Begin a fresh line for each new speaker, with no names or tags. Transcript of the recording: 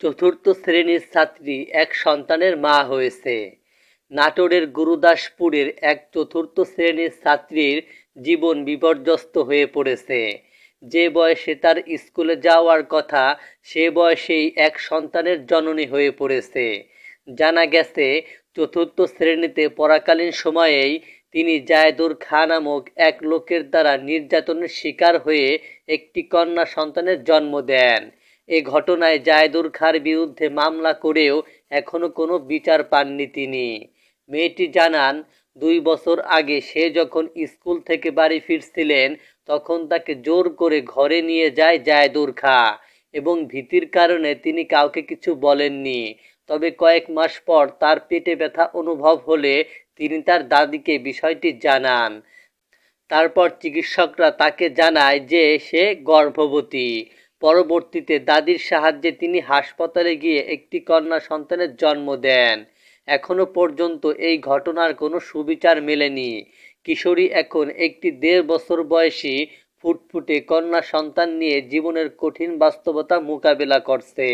চতুর্থ শ্রেণির ছাত্রী এক সন্তানের মা হয়েছে। নাটোরের গুরুদাসপুরের এক চতুর্থ শ্রেণির ছাত্রীর জীবন বিপর্যস্ত হয়ে পড়েছে। যে বয়সে তার স্কুলে যাওয়ার কথা, সে বয়সেই এক সন্তানের জননী হয়ে পড়েছে। জানা গেছে, চতুর্থ শ্রেণীতে পড়াকালীন সময়েই তিনি জায়দুর খা নামক এক লোকের দ্বারা নির্যাতনের শিকার হয়ে একটি কন্যা সন্তানের জন্ম দেন। এ ঘটনায় জায়দুর খার বিরুদ্ধে মামলা করেও এখনও কোনো বিচার পাননি তিনি। মেয়েটি জানান, দুই বছর আগে সে যখন স্কুল থেকে বাড়ি ফিরছিলেন, তখন তাকে জোর করে ঘরে নিয়ে যায় জায়দুর খা এবং ভীতির কারণে তিনি কাউকে কিছু বলেননি। তবে কয়েক মাস পর তার পেটে ব্যথা অনুভব হলে তিনি তার দাদিকে বিষয়টি জানান। তারপর চিকিৎসকরা তাকে জানায় যে সে গর্ভবতী। পরবর্তীতে দাদির সাহায্যে তিনি হাসপাতালে গিয়ে একটি কন্যা সন্তানের জন্ম দেন। এখনও পর্যন্ত এই ঘটনার কোনো সুবিচার মেলেনি। কিশোরী এখন একটি দেড় বছর বয়সী ফুটফুটে কন্যা সন্তান নিয়ে জীবনের কঠিন বাস্তবতা মোকাবেলা করছে।